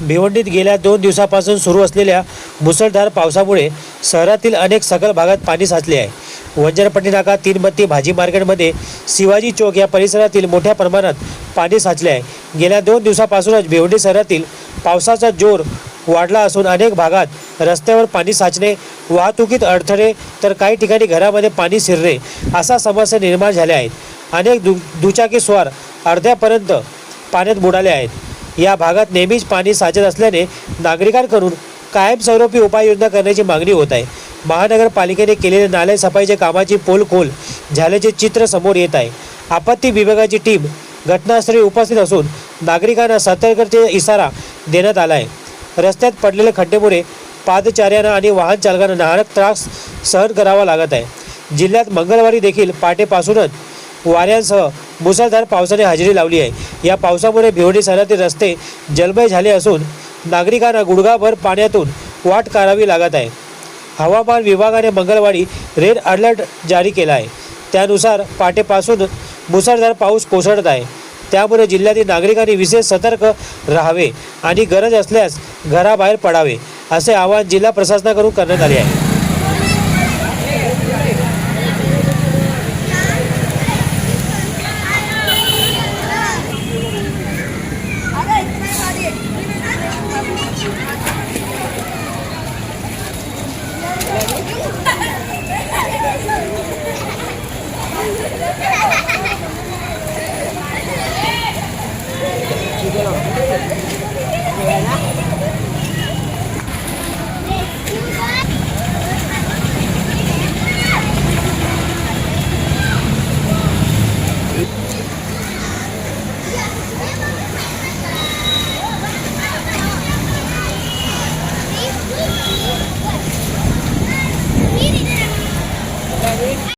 भिवंडीत गेल्या दोन दिवसापासून सुरू असलेल्या मुसळधार पावसामुळे शहरातील अनेक सखल भागात पाणी साचले आहे. वंजरपट्टी नाका तीनबत्ती भाजी मार्केटमध्ये शिवाजी चौक या परिसरातील मोठ्या प्रमाणात पाणी साचले आहे. गेल्या दोन दिवसापासूनच भिवंडी शहरातील पावसाचा जोर वाढला असून अनेक भागात रस्त्यावर पाणी साचणे वाहतुकीत अडथळे तर काही ठिकाणी घरामध्ये पाणी शिरणे अशा समस्या निर्माण झाल्या आहेत. अनेक दु दुचाकीस्वार अर्ध्यापर्यंत पाण्यात बुडाले आहेत. या भागात नेहमीच पाणी साचत असल्याने नागरिकांकडून कायमस्वरूपी उपाययोजना करण्याची मागणी होत आहे. महानगरपालिकेने केलेल्या नाले सफाईच्या कामाची पोलखोल झाल्याचे चित्र समोर येत आहे. आपत्ती विभागाची टीम घटनास्थळी उपस्थित असून नागरिकांना सतर्कतेचा इशारा देण्यात आला आहे. रस्त्यात पडलेल्या खड्डेमुळे पादचाऱ्यांना आणि वाहन चालकांना नाहक त्रास सहन करावा लागत आहे. जिल्ह्यात मंगळवारी देखील पहाटेपासूनच वाऱ्यांसह मुसळधार पावसाने हजेरी लावली आहे. या पावसामुळे भिवंडी शहरातील रस्ते जलमय झाले असून नागरिकांना गुडघाभर पाण्यातून वाट करावी लागत आहे. हवामान विभागाने मंगळवारी रेड अलर्ट जारी केला आहे. त्यानुसार पाटेपासून मुसळधार पाऊस कोसळत आहे. त्यामुळे जिल्ह्यातील नागरिकांनी विशेष सतर्क राहावे आणि गरज असल्यास घराबाहेर पडावे असे आवाहन जिल्हा प्रशासनाकडून करण्यात आले आहे.